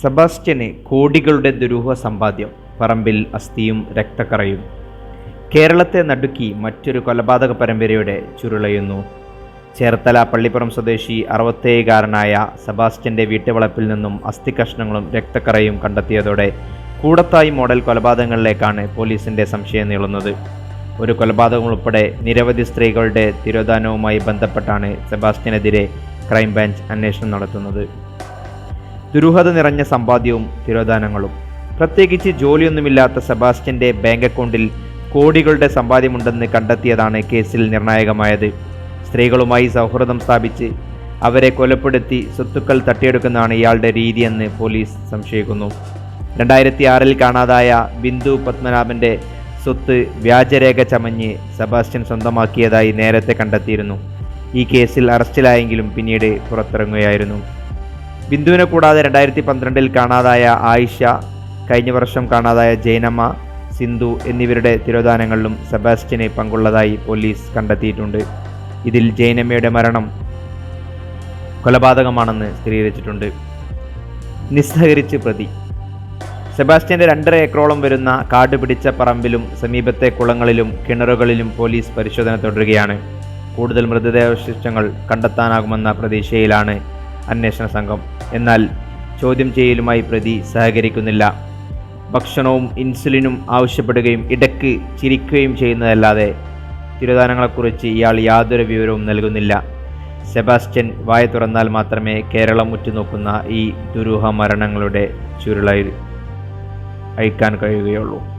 സെബാസ്റ്റ്യന് കോടികളുടെ ദുരൂഹ സമ്പാദ്യം. പറമ്പിൽ അസ്ഥിയും രക്തക്കറയും. കേരളത്തെ നടുക്കി മറ്റൊരു കൊലപാതക പരമ്പരയുടെ ചുരുളയുന്നു. ചേർത്തല പള്ളിപ്പുറം സ്വദേശി അറുപത്തേഴുകാരനായ സെബാസ്റ്റ്യന്റെ വീട്ടുവളപ്പിൽ നിന്നും അസ്ഥികഷ്ണങ്ങളും രക്തക്കറയും കണ്ടെത്തിയതോടെ കൂടത്തായി മോഡൽ കൊലപാതകങ്ങളിലേക്കാണ് പോലീസിന്റെ സംശയം നീളുന്നത്. ഒരു കൊലപാതകം ഉൾപ്പെടെ നിരവധി സ്ത്രീകളുടെ തിരോധാനവുമായി ബന്ധപ്പെട്ടാണ് സെബാസ്റ്റ്യനെതിരെ ക്രൈംബ്രാഞ്ച് അന്വേഷണം നടത്തുന്നത്. ദുരൂഹത നിറഞ്ഞ സമ്പാദ്യവും തിരോധാനങ്ങളും. പ്രത്യേകിച്ച് ജോലിയൊന്നുമില്ലാത്ത സെബാസ്റ്റ്യന്റെ ബാങ്ക് അക്കൗണ്ടിൽ കോടികളുടെ സമ്പാദ്യമുണ്ടെന്ന് കണ്ടെത്തിയതാണ് കേസിൽ നിർണായകമായത്. സ്ത്രീകളുമായി സൗഹൃദം സ്ഥാപിച്ച് അവരെ കൊലപ്പെടുത്തി സ്വത്തുക്കൾ തട്ടിയെടുക്കുന്നതാണ് ഇയാളുടെ രീതിയെന്ന് പോലീസ് സംശയിക്കുന്നു. രണ്ടായിരത്തി ആറിൽ കാണാതായ ബിന്ദു പത്മനാഭന്റെ സ്വത്ത് വ്യാജരേഖ ചമഞ്ഞ് സെബാസ്റ്റ്യൻ സ്വന്തമാക്കിയതായി നേരത്തെ കണ്ടെത്തിയിരുന്നു. ഈ കേസിൽ അറസ്റ്റിലായെങ്കിലും പിന്നീട് പുറത്തിറങ്ങുകയായിരുന്നു. ബിന്ദുവിനെ കൂടാതെ രണ്ടായിരത്തി പന്ത്രണ്ടിൽ കാണാതായ ആയിഷ കഴിഞ്ഞ വർഷം കാണാതായ ജൈനമ്മ സിന്ധു എന്നിവരുടെ തിരോധാനങ്ങളിലും സെബാസ്റ്റ്യന് പങ്കുള്ളതായി പോലീസ് കണ്ടെത്തിയിട്ടുണ്ട്. ഇതിൽ ജൈനമ്മയുടെ മരണം കൊലപാതകമാണെന്ന് സ്ഥിരീകരിച്ചിട്ടുണ്ട്. നിസ്സഹകരിച്ച് പ്രതി. സെബാസ്റ്റ്യന്റെ രണ്ടര ഏക്കറോളം വരുന്ന കാട് പിടിച്ച പറമ്പിലും സമീപത്തെ കുളങ്ങളിലും കിണറുകളിലും പോലീസ് പരിശോധന തുടരുകയാണ്. കൂടുതൽ മൃതദേഹാവശിഷ്ടങ്ങൾ കണ്ടെത്താനാകുമെന്ന പ്രതീക്ഷയിലാണ് അന്വേഷണ സംഘം. എന്നാൽ ചോദ്യം ചെയ്യലുമായി പ്രതി സഹകരിക്കുന്നില്ല. ഭക്ഷണവും ഇൻസുലിനും ആവശ്യപ്പെടുകയും ഇടയ്ക്ക് ചിരിക്കുകയും ചെയ്യുന്നതല്ലാതെ തിരുദാനങ്ങളെക്കുറിച്ച് ഇയാൾ യാതൊരു വിവരവും നൽകുന്നില്ല. സെബാസ്റ്റ്യൻ വായ തുറന്നാൽ മാത്രമേ കേരളം ഉറ്റുനോക്കുന്ന ഈ ദുരൂഹ മരണങ്ങളുടെ ചുരുളയിൽ അയക്കാൻ കഴിയുകയുള്ളൂ.